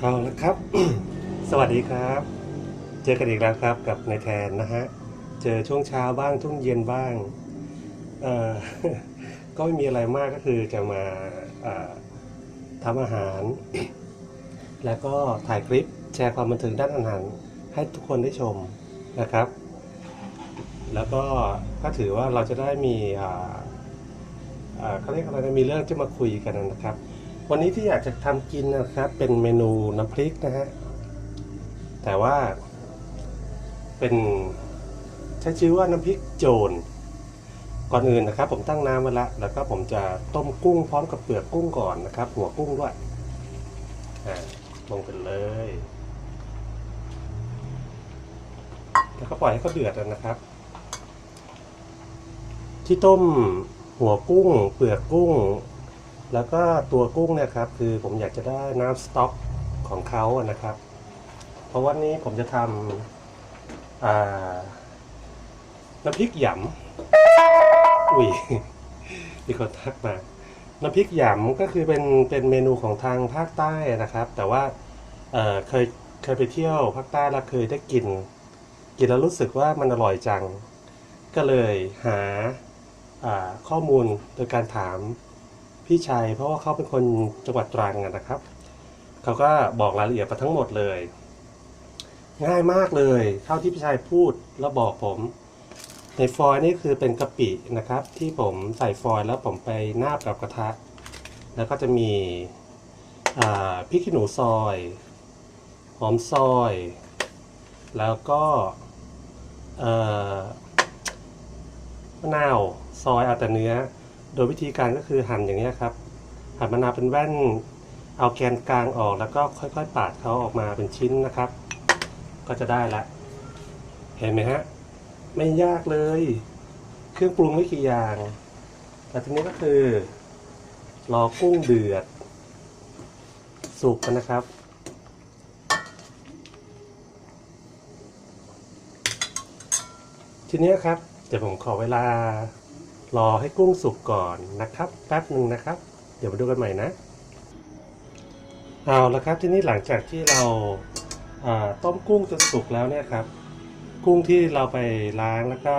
เอาละครับ สวัสดีครับ เจอกันอีกแล้วครับกับนายแทนนะฮะ เจอช่วงเช้าบ้างช่วงเย็นบ้างเอ่อก็ไม่มีอะไรมากก็คือจะมาทำอาหาร แล้วก็ถ่ายคลิปแชร์ความบันเทิงด้านอาหารให้ทุกคนได้ชมนะครับ แล้วก็ก็ถือว่าเราจะได้มีเขาเรียกอะไรนะมีเรื่องที่มาคุยกันนะครับ วันนี้ที่อยากจะทำกินนะครับ เป็นเมนูน้ำพริกนะฮะ แต่ว่า เป็นใช้ชื่อว่าน้ำพริกโจรก่อนอื่นนะครับ ผมตั้งน้ำไว้ละแล้วก็ผมจะต้มกุ้งพร้อมกับเปลือกกุ้งก่อนนะครับ หัวกุ้งด้วยอ่าลงไปเลย แล้วก็ปล่อยให้เขาเดือดนะครับ ที่ต้มหัวกุ้ง เปลือกกุ้ง แล้วก็ตัวกุ้งเนี่ยครับคือผมอยากจะได้น้ำสต๊อกของเขานะครับ เพราะวันนี้ผมจะทำน้ำพริกหยำอุ้ยมีคนทักมาน้ำพริกหยำก็คือเป็นเป็นเมนูของทางภาคใต้นะครับ แต่ว่าเเคยเคยไปเที่ยวภาคใต้แล้วเคยได้กิน กินแล้วรู้สึกว่ามันอร่อยจัง ก็เลยหาาข้อมูลโดยการถาม พี่ชัย เพราะว่าเขาเป็นคนจังหวัดตรังนะครับเขาก็บอกรายละเอียดมาทั้งหมดเลย ง่ายมากเลยเท่าที่พี่ชัยพูดแล้วบอกผม ในฟอยล์นี่คือเป็นกะปินะครับ ที่ผมใส่ฟอยล์แล้วผมไปนาบกับกระทะ แล้วก็จะมีพริกขี้หนูซอย หอมซอย แล้วก็เอ่อมะนาวซอยเอาแต่เนื้อ โดยวิธีการก็คือหั่นอย่างนี้ครับ หั่นมะนาวเป็นแว่น เอาแกนกลางออกแล้วก็ค่อยๆ ปาดเขาออกมาเป็นชิ้นนะครับ ก็จะได้ละ เห็นไหมฮะ ไม่ยากเลย เครื่องปรุงไม่กี่อย่างแต่ทีนี้ก็คือ รอกุ้งเดือด สุกกันนะครับทีนี้ครับ เดี๋ยวผมขอเวลา รอให้กุ้งสุกก่อนนะครับแป๊บหนึ่งนะครับ เดี๋ยวมาดูกันใหม่นะ เอาละครับทีนี้หลังจากที่เราาต้มกุ้งจนสุกแล้วเนี่ยครับ กุ้งที่เราไปล้างแล้วก็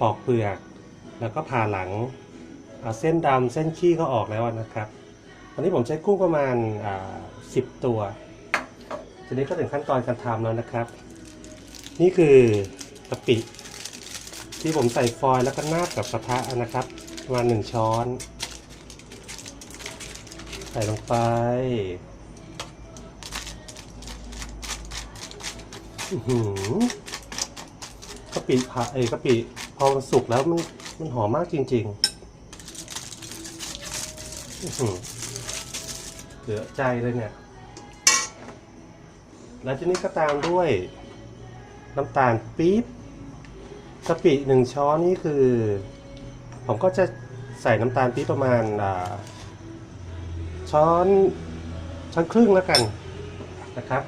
ปอกเปลือก แล้วก็ผ่าหลังเอาเส้นดำเส้นขี้ก็ออกแล้วนะครับวันนี้ผมใช้กุ้งประมาณาสิบตัว ทีนี้ก็ถึงขั้นตอนการทำแล้วนะครับ นี่คือกะปิ ที่ผมใส่ฟอยล์แล้วก็นาบกับกระทะนะครับประมาณหนึ่งช้อน ใส่ลงไปอื้อหือกะปิผัดเอ้กะปิพอมันสุกแล้วมันมันหอมมากจริงๆเหลือใจเลยเนี่ย แล้วทีนี้ก็ตามด้วย น้ำตาลปี๊บ กะปิหนึ่งช้อนนี่คือ ผมก็จะใส่น้ำตาลปี๊บประมาณช้อนช้อนครึ่งแล้วกันนะครับ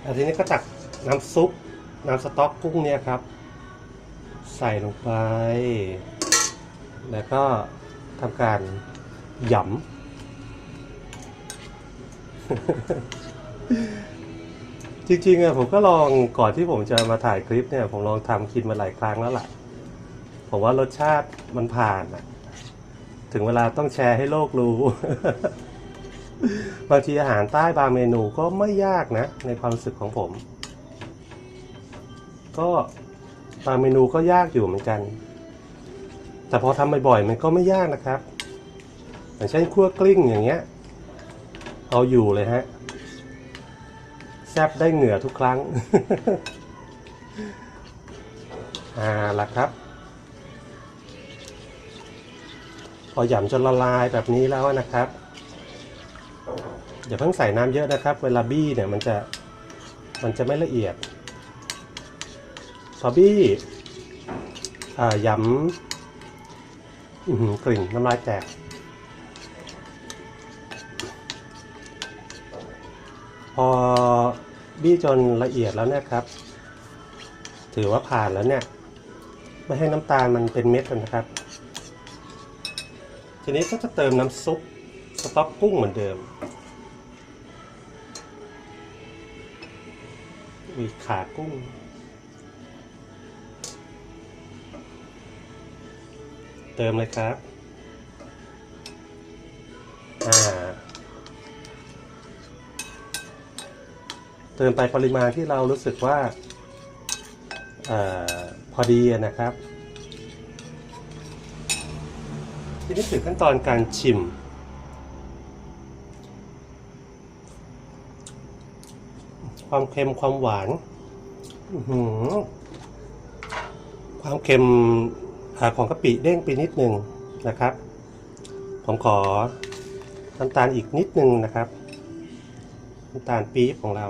แล้วทีนี้ก็ตักน้ำซุปน้ำสต๊อกกุ้งเนี่ยครับ ใส่ลงไป แล้วก็ทำการหยำ จริงๆอะผมก็ลองก่อนที่ผมจะมาถ่ายคลิปเนี่ย ผมลองทำกินมาหลายครั้งแล้วล่ะ ผมว่ารสชาติมันผ่านอะถึงเวลาต้องแชร์ให้โลกรู้ บางทีอาหารใต้บางเมนูก็ไม่ยากนะ ในความรู้สึกของผม ก็บางเมนูก็ยากอยู่เหมือนกัน แต่พอทำบ่อยๆมันก็ไม่ยากนะครับอย่างเช่นคั่วกลิ้งอย่างเงี้ย เอาอยู่เลยฮะ ซบได้เหงื่อทุกครั้ง อ่าละครับ พอหยำจนละลายแบบนี้แล้วนะครับอย่าเพิ่งใส่น้ำเยอะนะครับ เวลาบี้เนี่ยมันจะมันจะไม่ละเอียด พอบี้อ่าหยำกลิ่นน้ำลายแตก พอ บี้จนละเอียดแล้วนะครับ ถือว่าผ่านแล้วเนี่ย ไม่ให้น้ำตาลมันเป็นเม็ดนะครับ ทีนี้ก็จะเติมน้ำซุปสต๊อกกุ้งเหมือนเดิมวีขากุ้ง เติมเลยครับ อ่า เติมไปปริมาณที่เรารู้สึกว่าออพอดีนะครับ ทีนี้ถึงขั้นตอนการชิม ความเค็มความหวานความเค็มอของกะปิเด้งไปนิดนึงนะครับ ผมขอน้ำตาลอีกนิดนึงนะครับน้ำตาลปี๊บของเรา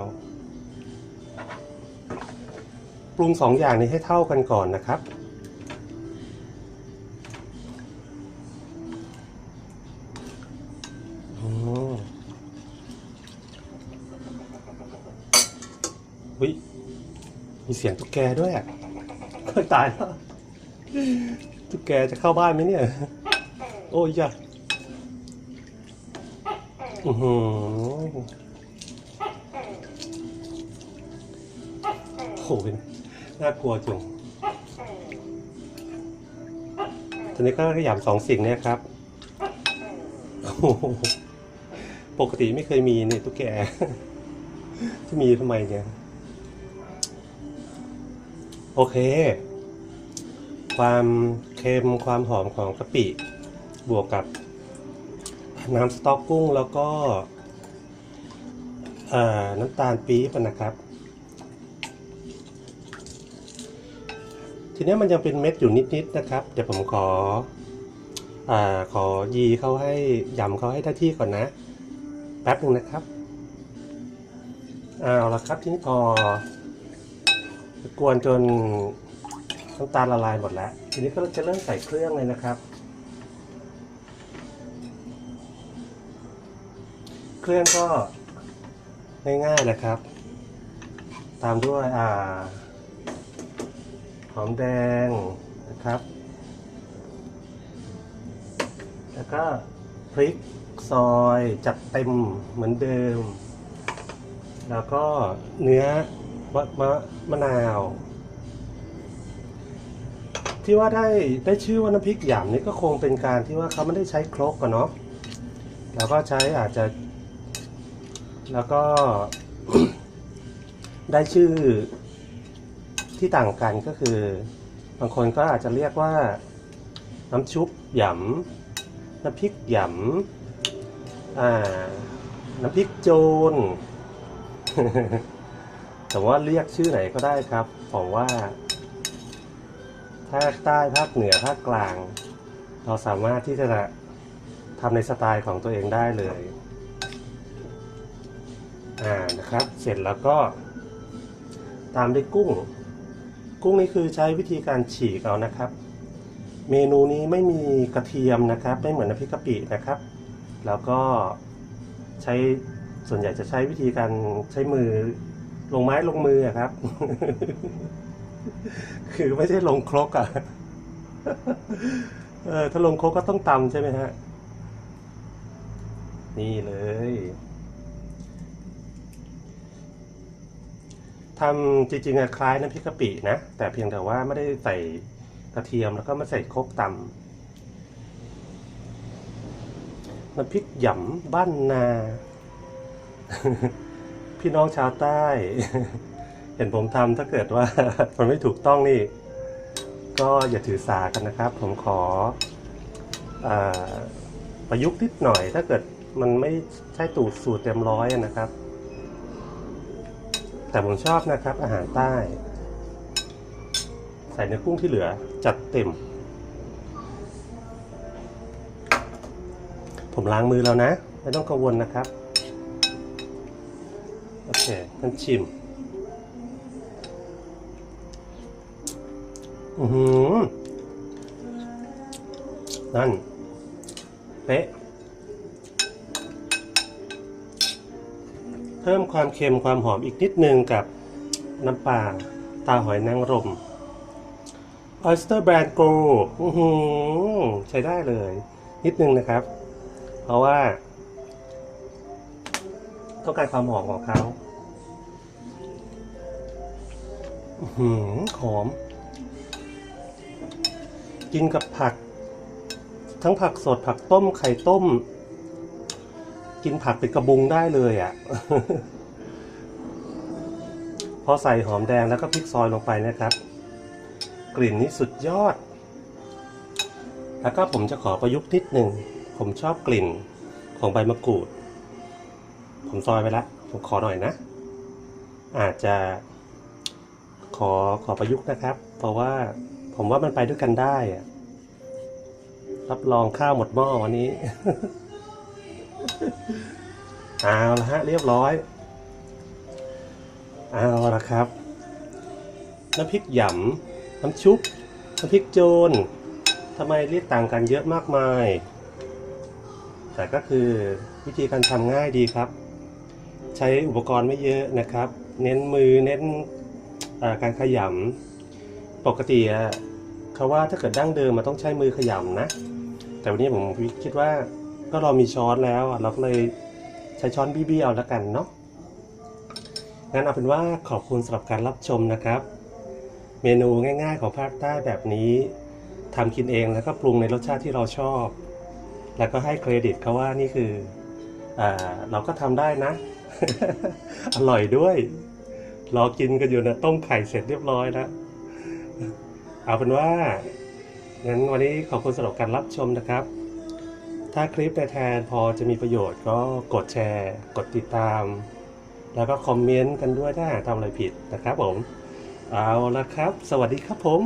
ปรุงสองอย่างนี้ให้เท่ากันก่อนนะครับอืมวิมีเสียงตุ๊กแกด้วยอะเคยตายแล้วตุ๊กแกจะเข้าบ้านไหมเนี่ย โอ้ยจ้ะอือหือโหเป็น น่ากลัวจังตอนนี้ก็ขยำสองสิ่งเนี่ยครับ ปกติไม่เคยมีเนี่ยตุ๊กแก จะมีทำไมเนี่ย โอเค ความเค็มความหอมของกะปิบวกกับน้ำสต๊อกกุ้งแล้วก็น้ำตาลปี๊บนะครับ ทีนี้มันยังเป็นเม็ดอยู่นิดๆนะครับ เดี๋ยวผมขออ่าขอยีเขาให้ยำเขาให้ได้ที่ก่อนนะ แป๊บหนึ่งนะครับเอาละครับทีนี้พอกวนจนน้ำตาลละลายหมดแล้ว ทีนี้ก็จะเริ่มใส่เครื่องเลยนะครับ เครื่องก็ง่ายๆนะครับ ตามด้วยอ่า อมแดงนะครับ แล้วก็พริกซอยจัดเต็มเหมือนเดิม แล้วก็เนื้อมะมะมะนาว ที่ว่าได้ได้ชื่อว่าน้ำพริกหยำนี่ก็คงเป็นการที่ว่าเขาไม่ได้ใช้ครกกันเนาะแล้วก็ใช้อาจจะ แล้วก็ได้ชื่อ ที่ต่างกันก็คือ บางคนก็อาจจะเรียกว่า น้ำชุบหยำน้ำพริกหยำอ่าน้ำพริกโจนแต่ว่าเรียกชื่อไหนก็ได้ครับผมว่าภาคใต้ภาคเหนือภาคกลาง เราสามารถที่จะทำในสไตล์ของตัวเองได้เลยอ่านะครับ เสร็จแล้วก็ ตามด้วยกุ้ง กุ้งนี่คือใช้วิธีการฉีกเอานะครับ เมนูนี้ไม่มีกระเทียมนะครับ ไม่เหมือนน้ำพริกกะปินะครับ แล้วก็ใช้ส่วนใหญ่จะใช้วิธีการใช้มือลงไม้ลงมือครับ คือไม่ใช่ลงครกอะเออถ้าลงครกก็ต้องตำใช่ไหมฮะ นี่เลย ทำจริงๆอะคล้ายน้ำพริกกะปินะ แต่เพียงแต่ว่าไม่ได้ใส่กระเทียมแล้วก็ไม่ใส่ครกตำน้ำพริกหยำบ้านนา พี่น้องชาวใต้ เห็นผมทำถ้าเกิดว่ามันไม่ถูกต้องนี่ ก็อย่าถือสากันนะครับ ผมขออประยุกต์นิดหน่อย ถ้าเกิดมันไม่ใช่ตูดสูตรเต็มร้อยนะครับ แต่ผมชอบนะครับ อาหารใต้ ใส่เนื้อกุ้งที่เหลือจัดเต็ม ผมล้างมือแล้วนะ ไม่ต้องกังวลนะครับ โอเคงั้นชิม อือหือนั่น เป๊ะ พิ่มความเค็มความหอมอีกนิดนึงกับน้ำปลาตาหอยนางรม Oyster Brand Go ใช้ได้เลย นิดนึงนะครับ เพราะว่า ต้องการความหอมของเขาหอหอมกินกับผัก ทั้งผักสดผักต้มไข่ต้ม กินผักเป็นกระบุงได้เลยอะ่ะ พอใส่หอมแดงแล้วก็พริกซอยลงไปนะครับ กลิ่นนี่สุดยอด แล้วก็ผมจะขอประยุกต์นิดหนึ่ง ผมชอบกลิ่นของใบมะกรูด ผมซอยไปละ ผมขอหน่อยนะ อาจจะขอขอประยุกต์นะครับ เพราะว่าผมว่ามันไปด้วยกันได้ รับรองข้าวหมดหม้อวันนี้ เอาละฮะเรียบร้อยเอาละครับ น้ำพริกหยำน้ำชุบน้ำพริกโจนทำไมเรียกต่างกันเยอะมากมาย แต่ก็คือวิธีการทำง่ายดีครับ ใช้อุปกรณ์ไม่เยอะนะครับ เน้นมือเน้นการขยำปกติอะเขาว่าถ้าเกิดดั้งเดิมมันต้องใช้มือขยำนะ แต่วันนี้ผมคิดว่า ก็เรามีช้อนแล้วอะเราก็เลยใช้ช้อนบี้ๆเอาแล้วกันเนาะงั้นเอาเป็นว่าขอบคุณสำหรับการรับชมนะครับ เมนูง่าย ๆ ของภาคใต้แบบนี้ทำกินเองแล้วก็ปรุงในรสชาติที่เราชอบ แล้วก็ให้เครดิตเขาว่านี่คืออเราก็ทำได้นะ อร่อยด้วย รอกินกันอยู่นะต้มไข่เสร็จเรียบร้อยแล้วเอาเป็นว่างั้นวันนี้ขอบคุณสำหรับการรับชมนะครับ ถ้าคลิปในแทนพอจะมีประโยชน์ก็กดแชร์ กดติดตาม แล้วก็คอมเมนต์กันด้วยถ้าหากทำอะไรผิดนะครับผม เอาละครับ สวัสดีครับผม